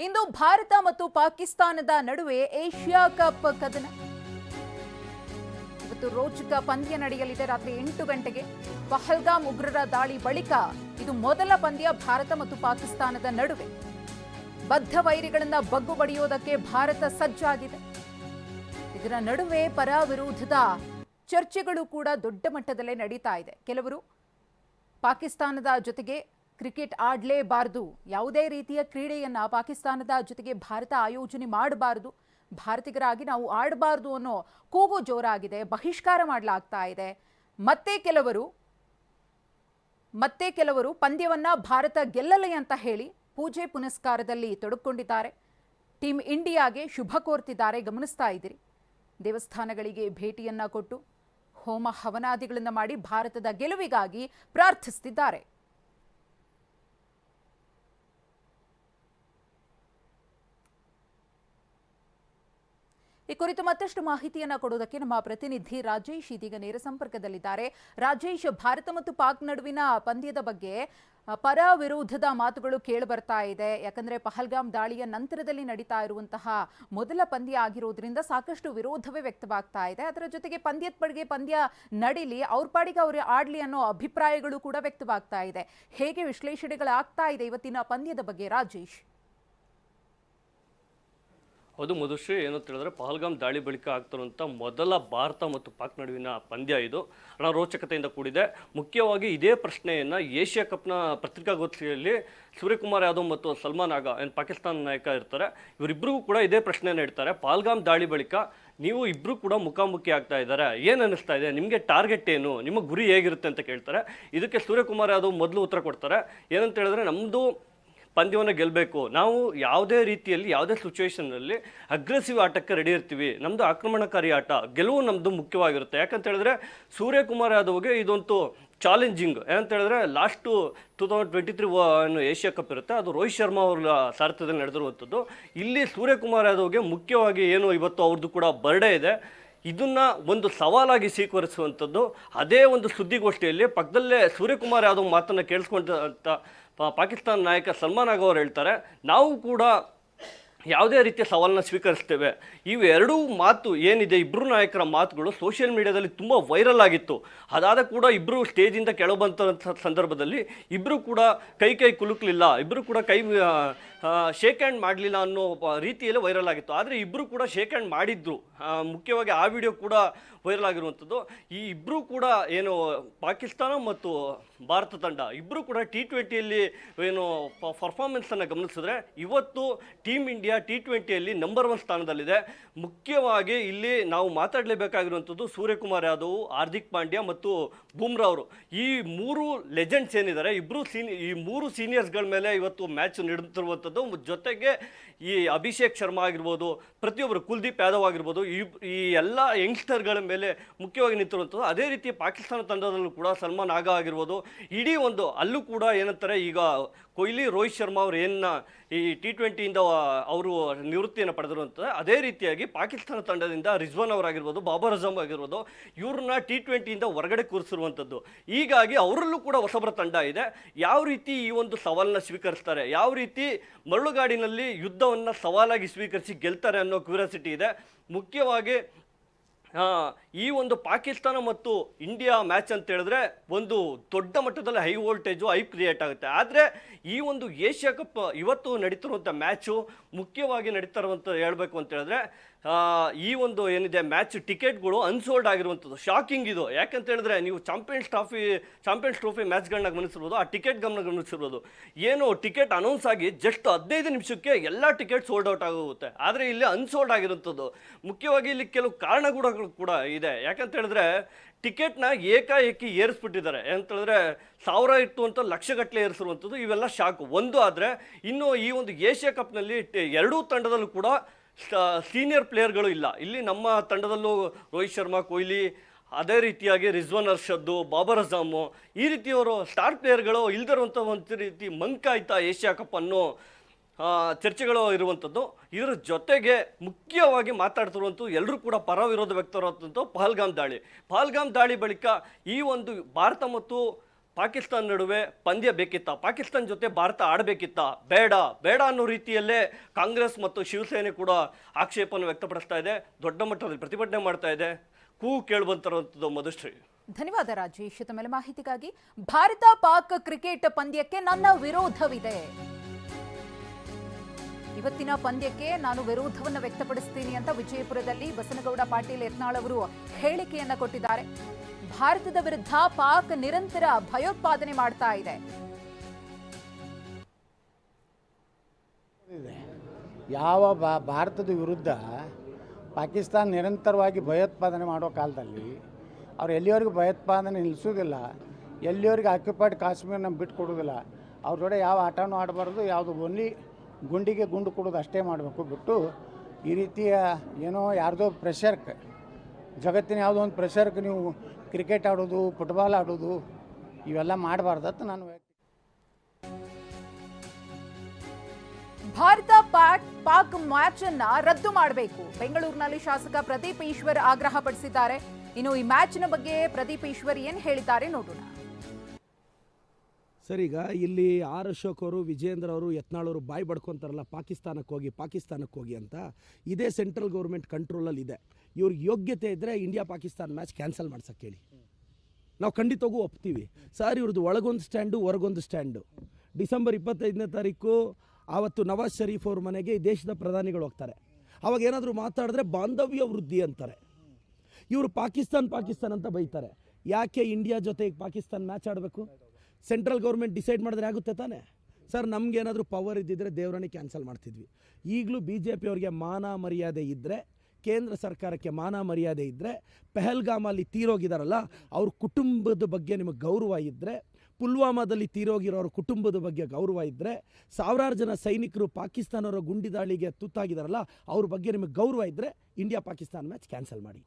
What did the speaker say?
ಇಂದು ಭಾರತ ಮತ್ತು ಪಾಕಿಸ್ತಾನದ ನಡುವೆ ಏಷ್ಯಾ ಕಪ್ ಕದನ. ಇವತ್ತು ರೋಚಕ ಪಂದ್ಯ ನಡೆಯಲಿದೆ ರಾತ್ರಿ ಎಂಟು ಗಂಟೆಗೆ. ಪಹಲ್ಗಾಮ್ ಉಗ್ರರ ದಾಳಿ ಬಳಿಕ ಇದು ಮೊದಲ ಪಂದ್ಯ ಭಾರತ ಮತ್ತು ಪಾಕಿಸ್ತಾನದ ನಡುವೆ. ಬದ್ಧ ವೈರಿಗಳನ್ನ ಬಗ್ಗು ಬಡಿಯೋದಕ್ಕೆ ಭಾರತ ಸಜ್ಜಾಗಿದೆ. ಇದರ ನಡುವೆ ಪರ ವಿರೋಧದ ಚರ್ಚೆಗಳು ಕೂಡ ದೊಡ್ಡ ಮಟ್ಟದಲ್ಲೇ ನಡೀತಾ ಇದೆ. ಕೆಲವರು ಪಾಕಿಸ್ತಾನದ ಜೊತೆಗೆ ಕ್ರಿಕೆಟ್ ಆಡಲೇಬಾರದು. ಯಾವುದೇ ರೀತಿಯ ಕ್ರೀಡೆಯನ್ನ ಪಾಕಿಸ್ತಾನದ ಜೊತೆಗೆ ಭಾರತ ಆಯೋಜನೆ ಮಾಡಬಾರದು. ಭಾರತಿಗರಾಗಿ ನಾವು ಆಡಬಾರದು ಅನ್ನೋ ಕೂಗು ಜೋರಾಗಿದೆ, ಬಹಿಷ್ಕಾರ ಮಾಡಲಾಗ್ತಾ ಇದೆ. ಮತ್ತೆ ಕೆಲವರು ಮತ್ತೆ ಕೆಲವರು ಪಂದ್ಯವನ್ನ ಭಾರತ ಗೆಲ್ಲಲಿ ಅಂತ ಹೇಳಿ ಪೂಜೆ ಪುನಸ್ಕಾರದಲ್ಲಿ ತೊಡಕೊಂಡಿದ್ದಾರೆ. ಟೀಮ್ ಇಂಡಿಯಾಗೆ ಶುಭ ಕೋರ್ತಿದ್ದಾರೆ, ಗಮನಿಸ್ತಾ ಇದ್ದೀರಿ. ದೇವಸ್ಥಾನಗಳಿಗೆ ಭೇಟಿಯನ್ನ ಕೊಟ್ಟು ಹೋಮ ಹವನಾದಿಗಳನ್ನು ಮಾಡಿ ಭಾರತದ ಗೆಲುವಿಗಾಗಿ ಪ್ರಾರ್ಥಿಸುತ್ತಿದ್ದಾರೆ ಈ ಕುರಿತು ಮತ್ತಷ್ಟು ಮಾಹಿತಿಯನ್ನು ಕೊಡುವುದಕ್ಕೆ ನಮ್ಮ ಪ್ರತಿನಿಧಿ ರಾಜೇಶ್ ಇದೀಗ ನೇರ ಸಂಪರ್ಕದಲ್ಲಿದ್ದಾರೆ. ರಾಜೇಶ್, ಭಾರತ ಮತ್ತು ಪಾಕ್ ನಡುವಿನ ಪಂದ್ಯದ ಬಗ್ಗೆ ಪರ ವಿರೋಧದ ಮಾತುಗಳು ಕೇಳಿ ಬರ್ತಾ ಇದೆ. ಯಾಕಂದ್ರೆ ಪಹಲ್ಗಾಮ್ ದಾಳಿಯ ನಂತರದಲ್ಲಿ ನಡೀತಾ ಇರುವಂತಹ ಮೊದಲ ಪಂದ್ಯ ಆಗಿರೋದ್ರಿಂದ ಸಾಕಷ್ಟು ವಿರೋಧವೇ ವ್ಯಕ್ತವಾಗ್ತಾ ಇದೆ. ಅದರ ಜೊತೆಗೆ ಪಂದ್ಯದ ಬಗ್ಗೆ ಪಂದ್ಯ ನಡೀಲಿ, ಅವ್ರ ಪಾಡಿಗೆ ಅವರು ಆಡ್ಲಿ ಅನ್ನೋ ಅಭಿಪ್ರಾಯಗಳು ಕೂಡ ವ್ಯಕ್ತವಾಗ್ತಾ ಇದೆ. ಹೇಗೆ ವಿಶ್ಲೇಷಣೆಗಳಾಗ್ತಾ ಇದೆ ಇವತ್ತಿನ ಪಂದ್ಯದ ಬಗ್ಗೆ ರಾಜೇಶ್? ಹೌದು ಮಧುಶ್ರೀ, ಏನಂತ ಹೇಳಿದ್ರೆ ಪಹಲ್ಗಾಮ್ ದಾಳಿ ಬಳಿಕ ಆಗ್ತಿರುವಂಥ ಮೊದಲ ಭಾರತ ಮತ್ತು ಪಾಕ್ ನಡುವಿನ ಪಂದ್ಯ ಇದು. ರೋಚಕತೆಯಿಂದ ಕೂಡಿದೆ. ಮುಖ್ಯವಾಗಿ ಇದೇ ಪ್ರಶ್ನೆಯನ್ನು ಏಷ್ಯಾ ಕಪ್ನ ಪತ್ರಿಕಾಗೋಷ್ಠಿಯಲ್ಲಿ ಸೂರ್ಯಕುಮಾರ್ ಯಾದವ್ ಮತ್ತು ಸಲ್ಮಾನ್ ಆಗ, ಏನು ಪಾಕಿಸ್ತಾನ ನಾಯಕ ಇರ್ತಾರೆ ಇವರಿಬ್ಬರಿಗೂ ಕೂಡ ಇದೇ ಪ್ರಶ್ನೆಯನ್ನು ಇಡ್ತಾರೆ. ಪಹಲ್ಗಾಮ್ ದಾಳಿ ಬಳಿಕ ನೀವು ಇಬ್ಬರು ಕೂಡ ಮುಖಾಮುಖಿ ಆಗ್ತಾ ಇದ್ದಾರೆ. ಏನು ಅನ್ನಿಸ್ತಾ ಇದೆ? ನಿಮಗೆ ಟಾರ್ಗೆಟ್ ಏನು? ನಿಮ್ಮ ಗುರಿ ಹೇಗಿರುತ್ತೆ ಅಂತ ಕೇಳ್ತಾರೆ. ಇದಕ್ಕೆ ಸೂರ್ಯಕುಮಾರ್ ಯಾದವ್ ಮೊದಲು ಉತ್ತರ ಕೊಡ್ತಾರೆ. ಏನಂತ ಹೇಳಿದ್ರೆ ನಮ್ಮದು ಪಂದ್ಯವನ್ನು ಗೆಲ್ಲಬೇಕು ನಾವು ಯಾವುದೇ ರೀತಿಯಲ್ಲಿ, ಯಾವುದೇ ಸಿಚುವೇಶನ್ನಲ್ಲಿ ಅಗ್ರೆಸಿವ್ ಆಟಕ್ಕೆ ರೆಡಿ ಇರ್ತೀವಿ. ನಮ್ಮದು ಆಕ್ರಮಣಕಾರಿ ಆಟ. ಗೆಲುವು ನಮ್ಮದು ಮುಖ್ಯವಾಗಿರುತ್ತೆ. ಯಾಕಂತ ಹೇಳಿದ್ರೆ, ಸೂರ್ಯಕುಮಾರ್ ಯಾದವ್ಗೆ ಇದೊಂದು ಚಾಲೆಂಜಿಂಗ್ ಏನಂತ ಹೇಳಿದ್ರೆ last two thousand twenty three ಏನು ಏಷ್ಯಾ ಕಪ್ ಇರುತ್ತೆ. ಅದು ರೋಹಿತ್ ಶರ್ಮಾ ಅವ್ರ ಸಾರಥ್ಯದಲ್ಲಿ ನಡೆದಿರುವಂಥದ್ದು. ಇಲ್ಲಿ ಸೂರ್ಯಕುಮಾರ್ ಯಾದವ್ಗೆ ಮುಖ್ಯವಾಗಿ ಏನು ಇವತ್ತು ಅವ್ರದ್ದು ಕೂಡ ಬರ್ಡೇ ಇದೆ. ಇದನ್ನ ಒಂದು ಸವಾಲಾಗಿ ಸ್ವೀಕರಿಸುವಂಥದ್ದು. ಅದೇ ಒಂದು ಸುದ್ದಿಗೋಷ್ಠಿಯಲ್ಲಿ ಪಕ್ಕದಲ್ಲೇ ಸೂರ್ಯಕುಮಾರ್ ಯಾದವ್ ಮಾತನ್ನು ಕೇಳಿಸ್ಕೊಂಡಂಥ ಪಾಕಿಸ್ತಾನ ನಾಯಕ ಸಲ್ಮಾನ್ ಆಗೋ ಅವರು ಹೇಳ್ತಾರೆ, ನಾವು ಕೂಡ ಯಾವುದೇ ರೀತಿಯ ಸವಾಲನ್ನ ಸ್ವೀಕರಿಸ್ತೇವೆ. ಇವೆರಡೂ ಮಾತು ಏನಿದೆ ಇಬ್ಬರು ನಾಯಕರ ಮಾತುಗಳು ಸೋಷಿಯಲ್ ಮೀಡಿಯಾದಲ್ಲಿ ತುಂಬ ವೈರಲ್ ಆಗಿತ್ತು. ಅದಾದ ಕೂಡ ಇಬ್ಬರು ಸ್ಟೇಜಿಂದ ಕೆಳಬಂತ ಸಂದರ್ಭದಲ್ಲಿ ಇಬ್ಬರು ಕೂಡ ಕೈ ಕೈ ಕುಲುಕಲಿಲ್ಲ. ಇಬ್ಬರು ಕೂಡ ಕೈ ಶೇಕ್ ಹ್ಯಾಂಡ್ ಮಾಡಲಿಲ್ಲ ಅನ್ನೋ ರೀತಿಯಲ್ಲಿ ವೈರಲ್ ಆಗಿತ್ತು. ಆದರೆ ಇಬ್ಬರು ಕೂಡ ಶೇಕ್ ಹ್ಯಾಂಡ್ ಮಾಡಿದ್ರು. ಮುಖ್ಯವಾಗಿ ಆ ವಿಡಿಯೋ ಕೂಡ ವೈರಲ್ ಆಗಿರುವಂಥದ್ದು. ಈ ಇಬ್ಬರು ಕೂಡ ಏನು ಪಾಕಿಸ್ತಾನ ಮತ್ತು ಭಾರತ ತಂಡ ಇಬ್ಬರು ಕೂಡ ಟಿ ಟ್ವೆಂಟಿಯಲ್ಲಿ ಏನು ಪರ್ಫಾರ್ಮೆನ್ಸನ್ನು ಗಮನಿಸಿದ್ರೆ ಇವತ್ತು ಟೀಮ್ ಇಂಡಿಯಾ ಟಿ ಟ್ವೆಂಟಿಯಲ್ಲಿ ನಂಬರ್ ಒನ್ ಸ್ಥಾನದಲ್ಲಿದೆ. ಮುಖ್ಯವಾಗಿ ಇಲ್ಲಿ ನಾವು ಮಾತಾಡಲೇಬೇಕಾಗಿರುವಂಥದ್ದು ಸೂರ್ಯಕುಮಾರ್ ಯಾದವ್, ಹಾರ್ದಿಕ್ ಪಾಂಡ್ಯ ಮತ್ತು ಬೂಮ್ರಾ ಅವರು. ಈ ಮೂರು ಲೆಜೆಂಡ್ಸ್ ಏನಿದ್ದಾರೆ ಇಬ್ಬರು ಸೀನಿ ಈ ಮೂರು ಸೀನಿಯರ್ಸ್ಗಳ ಮೇಲೆ ಇವತ್ತು ಮ್ಯಾಚ್ ನಡೆದಿರುವಂಥದ್ದು ಜೊತೆಗೆ ಈ ಅಭಿಷೇಕ್ ಶರ್ಮಾ ಆಗಿರ್ಬೋದು, ಪ್ರತಿಯೊಬ್ಬರು ಕುಲ್ದೀಪ್ ಯಾದವ್ ಆಗಿರ್ಬೋದು, ಈ ಈ ಎಲ್ಲ ಯಂಗ್ಸ್ಟರ್ಗಳ ಮೇಲೆ ಮುಖ್ಯವಾಗಿ ನಿಂತಿರುವಂಥದ್ದು. ಅದೇ ರೀತಿ ಪಾಕಿಸ್ತಾನ ತಂಡದಲ್ಲೂ ಕೂಡ ಸಲ್ಮಾನ್ ಆಗಾ ಆಗಿರ್ಬೋದು, ಇಡೀ ಒಂದು ಅಲ್ಲೂ ಕೂಡ ಏನಂತಾರೆ, ಈಗ ಕೊಹ್ಲಿ ರೋಹಿತ್ ಶರ್ಮಾ ಅವರು ಏನ ಈ ಟಿ ಟ್ವೆಂಟಿಯಿಂದ ಅವರು ನಿವೃತ್ತಿಯನ್ನು ಪಡೆದಿರುವಂಥ ಅದೇ ರೀತಿಯಾಗಿ ಪಾಕಿಸ್ತಾನ ತಂಡದಿಂದ ರಿಜ್ವಾನ್ ಅವರಾಗಿರ್ಬೋದು, ಬಾಬರ್ ಅಜಮ್ ಆಗಿರ್ಬೋದು, ಇವ್ರನ್ನ ಟಿ ಟ್ವೆಂಟಿಯಿಂದ ಹೊರಗಡೆ ಕೂರಿಸಿರುವಂಥದ್ದು. ಹೀಗಾಗಿ ಅವರಲ್ಲೂ ಕೂಡ ಹೊಸಬರ ತಂಡ ಇದೆ. ಯಾವ ರೀತಿ ಈ ಒಂದು ಸವಾಲನ್ನ ಸ್ವೀಕರಿಸ್ತಾರೆ, ಯಾವ ರೀತಿ ಮರಳುಗಾಡಿನಲ್ಲಿ ಯುದ್ಧವನ್ನು ಸವಾಲಾಗಿ ಸ್ವೀಕರಿಸಿ ಗೆಲ್ತಾರೆ ಅನ್ನೋ ಕ್ಯೂರಿಯಾಸಿಟಿ ಇದೆ. ಮುಖ್ಯವಾಗಿ ಈ ಒಂದು ಪಾಕಿಸ್ತಾನ ಮತ್ತು ಇಂಡಿಯಾ ಮ್ಯಾಚ್ ಅಂತ ಹೇಳಿದ್ರೆ ಒಂದು ದೊಡ್ಡ ಮಟ್ಟದಲ್ಲಿ ಹೈ ವೋಲ್ಟೇಜು, ಹೈ ಕ್ರಿಯೇಟ್ ಆಗುತ್ತೆ. ಆದರೆ ಈ ಒಂದು ಏಷ್ಯಾ ಕಪ್ ಇವತ್ತು ನಡೀತಿರುವಂಥ ಮ್ಯಾಚು ಮುಖ್ಯವಾಗಿ ನಡೀತಾ ಇರುವಂಥ ಹೇಳಬೇಕು ಅಂತ ಹೇಳಿದ್ರೆ ಈ ಒಂದು ಏನಿದೆ ಮ್ಯಾಚ್ ಟಿಕೆಟ್ಗಳು ಅನ್ಸೋಲ್ಡ್ ಆಗಿರುವಂಥದ್ದು. ಶಾಕಿಂಗ್ ಇದು. ಯಾಕಂತ ಹೇಳಿದ್ರೆ, ನೀವು ಚಾಂಪಿಯನ್ಸ್ ಟ್ರಾಫಿ ಚಾಂಪಿಯನ್ಸ್ ಟ್ರೋಫಿ ಮ್ಯಾಚ್ಗಳನ್ನ ಗಮನಿಸಿರ್ಬೋದು, ಆ ಟಿಕೆಟ್ ಗಮನ ಗಮನಿಸಿರ್ಬೋದು. ಏನು ಟಿಕೆಟ್ ಅನೌನ್ಸ್ ಆಗಿ ಜಸ್ಟ್ ಹದಿನೈದು ನಿಮಿಷಕ್ಕೆ ಎಲ್ಲ ಟಿಕೆಟ್ ಸೋಲ್ಡ್ ಔಟ್ ಆಗೋಗುತ್ತೆ. ಆದರೆ ಇಲ್ಲಿ ಅನ್ಸೋಲ್ಡ್ ಆಗಿರುವಂಥದ್ದು. ಮುಖ್ಯವಾಗಿ ಇಲ್ಲಿ ಕೆಲವು ಕಾರಣಗಳು ಕೂಡ ಇದೆ. ಯಾಕಂತ ಹೇಳಿದ್ರೆ ಟಿಕೆಟ್ನ ಏಕಾಏಕಿ ಏರಿಸ್ಬಿಟ್ಟಿದ್ದಾರೆ. ಹೇಳಿದ್ರೆ, ಸಾವಿರ ಇತ್ತು ಅಂತ ಲಕ್ಷಗಟ್ಟಲೆ ಏರಿಸಿರುವಂಥದ್ದು. ಇವೆಲ್ಲ ಶಾಕು ಒಂದು ಆದರೆ, ಇನ್ನು ಈ ಒಂದು ಏಷ್ಯಾ ಕಪ್ನಲ್ಲಿ ಎರಡೂ ತಂಡದಲ್ಲೂ ಕೂಡ ಸೀನಿಯರ್ ಪ್ಲೇಯರ್ಗಳು ಇಲ್ಲ. ಇಲ್ಲಿ ನಮ್ಮ ತಂಡದಲ್ಲೂ ರೋಹಿತ್ ಶರ್ಮಾ, ಕೊಹ್ಲಿ, ಅದೇ ರೀತಿಯಾಗಿ ರಿಜ್ವಾನ್ ಅರ್ಷದ್ದು, ಬಾಬರ್ ಅಜಾಮು, ಈ ರೀತಿಯವರು ಸ್ಟಾರ್ ಪ್ಲೇಯರ್ಗಳು ಇಲ್ದಿರುವಂಥ ಒಂದು ರೀತಿ ಮಂಕಾಯ್ತಾ ಏಷ್ಯಾ ಕಪ್ ಅನ್ನೋ ಚರ್ಚೆಗಳು ಇರುವಂಥದ್ದು ಇದರ ಜೊತೆಗೆ ಮುಖ್ಯವಾಗಿ ಮಾತಾಡ್ತಿರುವಂಥದ್ದು ಎಲ್ಲರೂ ಕೂಡ ಪರ ವಿರೋಧ ವ್ಯಕ್ತವಾದಂಥ ಪಹಲ್ಗಾಮ್ ದಾಳಿ. ಪಹಲ್ಗಾಮ್ ದಾಳಿ ಬಳಿಕ ಈ ಒಂದು ಭಾರತ ಮತ್ತು ಪಾಕಿಸ್ತಾನ ನಡುವೆ ಪಂದ್ಯ ಬೇಕಿತ್ತ? ಪಾಕಿಸ್ತಾನ ಜೊತೆ ಭಾರತ ಆಡಬೇಕಿತ್ತ? ಬೇಡ. ಬೇಡ ಅನ್ನೋ ರೀತಿಯಲ್ಲೇ ಕಾಂಗ್ರೆಸ್ ಮತ್ತು ಶಿವಸೇನೆ ಕೂಡ ಆಕ್ಷೇಪವನ್ನು ವ್ಯಕ್ತಪಡಿಸ್ತಾ ಇದೆ. ದೊಡ್ಡ ಮಟ್ಟದಲ್ಲಿ ಪ್ರತಿಭಟನೆ ಮಾಡ್ತಾ ಇದೆ. ಕೂ ಕೇಳುವಂತಿರುವಂಥದ್ದು ಮಧುಶ್ರೀ. ಧನ್ಯವಾದ ರಾಜೇಶ್. ಮೇಲೆ ಮಾಹಿತಿಗಾಗಿ ಭಾರತ ಪಾಕ್ ಕ್ರಿಕೆಟ್ ಪಂದ್ಯಕ್ಕೆ ನನ್ನ ವಿರೋಧವಿದೆ. ಇವತ್ತಿನ ಪಂದ್ಯಕ್ಕೆ ನಾನು ವಿರೋಧವನ್ನು ವ್ಯಕ್ತಪಡಿಸ್ತೀನಿ ಅಂತ ವಿಜಯಪುರದಲ್ಲಿ ಬಸನಗೌಡ ಪಾಟೀಲ್ ಯತ್ನಾಳ್ ಅವರು ಹೇಳಿಕೆಯನ್ನ ಕೊಟ್ಟಿದ್ದಾರೆ. ಭಾರತದ ವಿರುದ್ಧ ಪಾಕ್ ನಿರಂತರ ಭಯೋತ್ಪಾದನೆ ಮಾಡ್ತಾ ಇದೆ. ಯಾವ ಭಾರತದ ವಿರುದ್ಧ ಪಾಕಿಸ್ತಾನ ನಿರಂತರವಾಗಿ ಭಯೋತ್ಪಾದನೆ ಮಾಡೋ ಕಾಲದಲ್ಲಿ ಅವ್ರು ಎಲ್ಲಿವರೆಗೂ ಭಯೋತ್ಪಾದನೆ ನಿಲ್ಲಿಸೋದಿಲ್ಲ ಎಲ್ಲಿವರೆಗೂ ಆಕ್ಯುಪೈಡ್ ಕಾಶ್ಮೀರನ ಬಿಟ್ಟು ಕೊಡೋದಿಲ್ಲ ಅವ್ರ ಜೊತೆ ಯಾವ ಆಟನೂ ಆಡಬಾರ್ದು, ಯಾವುದು ಓನ್ಲಿ ಗುಂಡಿಗೆ ಗುಂಡು ಕೊಡೋದು ಅಷ್ಟೇ ಮಾಡಬೇಕು. ಬಿಟ್ಟು ಈ ರೀತಿಯ ಏನೋ ಯಾರ್ದೋ ಪ್ರೆಷರ್ಕ್ ಜಗತ್ತಿನ ಯಾವುದೋ ಒಂದು ಪ್ರೆಷರ್ಕ್ ನೀವು ಕ್ರಿಕೆಟ್ ಆಡೋದು ಫುಟ್ಬಾಲ್ ಆಡೋದು, ಇವೆಲ್ಲ ಮಾಡಬಾರ್ದತ್ತ ನಾನು ಭಾರತ ಪಾಕ್ ಪಾಕ್ ಮ್ಯಾಚ್ ಅನ್ನ ರದ್ದು ಮಾಡಬೇಕು. ಬೆಂಗಳೂರಿನಲ್ಲಿ ಶಾಸಕ ಪ್ರದೀಪ್ ಈಶ್ವರ್ ಆಗ್ರಹ ಪಡಿಸಿದ್ದಾರೆ ಇನ್ನು ಈ ಮ್ಯಾಚ್ನ ಬಗ್ಗೆ ಪ್ರದೀಪ್ ಈಶ್ವರ್ ಏನ್ ಹೇಳಿದ್ದಾರೆ ನೋಡೋಣ. ಸರ್ ಇಲ್ಲಿ ಆರ್ ಅಶೋಕ್ ಅವರು ವಿಜೇಂದ್ರ ಅವರು ಯತ್ನಾಳವರು ಬಾಯಿ ಬಡ್ಕೊತಾರಲ್ಲ ಪಾಕಿಸ್ತಾನಕ್ಕೆ ಹೋಗಿ ಪಾಕಿಸ್ತಾನಕ್ಕೆ ಹೋಗಿ ಅಂತ. ಇದೇ ಸೆಂಟ್ರಲ್ ಗೌರ್ಮೆಂಟ್ ಕಂಟ್ರೋಲಲ್ಲಿ ಇದೆ. ಇವ್ರಿಗೆ ಯೋಗ್ಯತೆ ಇದ್ದರೆ ಇಂಡಿಯಾ ಪಾಕಿಸ್ತಾನ ಮ್ಯಾಚ್ ಕ್ಯಾನ್ಸಲ್ ಮಾಡ್ಸಕ್ಕೆ ಹೇಳಿ. ನಾವು ಖಂಡಿತವಾಗೂ ಒಪ್ತೀವಿ. ಸರ್ ಇವ್ರದ್ದು ಒಳಗೊಂದು ಸ್ಟ್ಯಾಂಡು ಹೊರಗೊಂದು ಸ್ಟ್ಯಾಂಡು ಡಿಸೆಂಬರ್ ಇಪ್ಪತ್ತೈದನೇ ತಾರೀಕು ಆವತ್ತು ನವಾಜ್ ಶರೀಫ್ ಅವ್ರ ಮನೆಗೆ ಈ ದೇಶದ ಪ್ರಧಾನಿಗಳು ಹೋಗ್ತಾರೆ. ಅವಾಗ ಏನಾದರೂ ಮಾತಾಡಿದ್ರೆ ಬಾಂಧವ್ಯ ವೃದ್ಧಿ ಅಂತಾರೆ. ಇವರು ಪಾಕಿಸ್ತಾನ್ ಪಾಕಿಸ್ತಾನ್ ಅಂತ ಬೈತಾರೆ. ಯಾಕೆ ಇಂಡಿಯಾ ಜೊತೆಗೆ ಪಾಕಿಸ್ತಾನ್ ಮ್ಯಾಚ್ ಆಡಬೇಕು? ಸೆಂಟ್ರಲ್ ಗೌರ್ಮೆಂಟ್ ಡಿಸೈಡ್ ಮಾಡಿದ್ರೆ ಆಗುತ್ತೆ ತಾನೇ? ಸರ್ ನಮಗೇನಾದರೂ ಪವರ್ ಇದ್ದಿದ್ರೆ ದೇವರನ್ನೇ ಕ್ಯಾನ್ಸಲ್ ಮಾಡ್ತಿದ್ವಿ. ಈಗಲೂ ಬಿ ಜೆ ಪಿಯವ್ರಿಗೆ ಮಾನ ಮರ್ಯಾದೆ ಇದ್ದರೆ ಕೇಂದ್ರ ಸರ್ಕಾರಕ್ಕೆ ಮಾನ ಮರ್ಯಾದೆ ಇದ್ದರೆ ಪೆಹಲ್ಗಾಮಲ್ಲಿ ತೀರೋಗಿದಾರಲ್ಲ, ಅವ್ರ ಕುಟುಂಬದ ಬಗ್ಗೆ ನಿಮಗೆ ಗೌರವ ಇದ್ದರೆ ಪುಲ್ವಾಮಾದಲ್ಲಿ ತೀರೋಗಿರೋರ ಕುಟುಂಬದ ಬಗ್ಗೆ ಗೌರವ ಇದ್ದರೆ ಸಾವಿರಾರು ಜನ ಸೈನಿಕರು ಪಾಕಿಸ್ತಾನವರ ಗುಂಡಿದಾಳಿಗೆ ತುತ್ತಾಗಿದಾರಲ್ಲ, ಅವ್ರ ಬಗ್ಗೆ ನಿಮಗೆ ಗೌರವ ಇದ್ದರೆ ಇಂಡಿಯಾ ಪಾಕಿಸ್ತಾನ ಮ್ಯಾಚ್ ಕ್ಯಾನ್ಸಲ್ ಮಾಡಿ.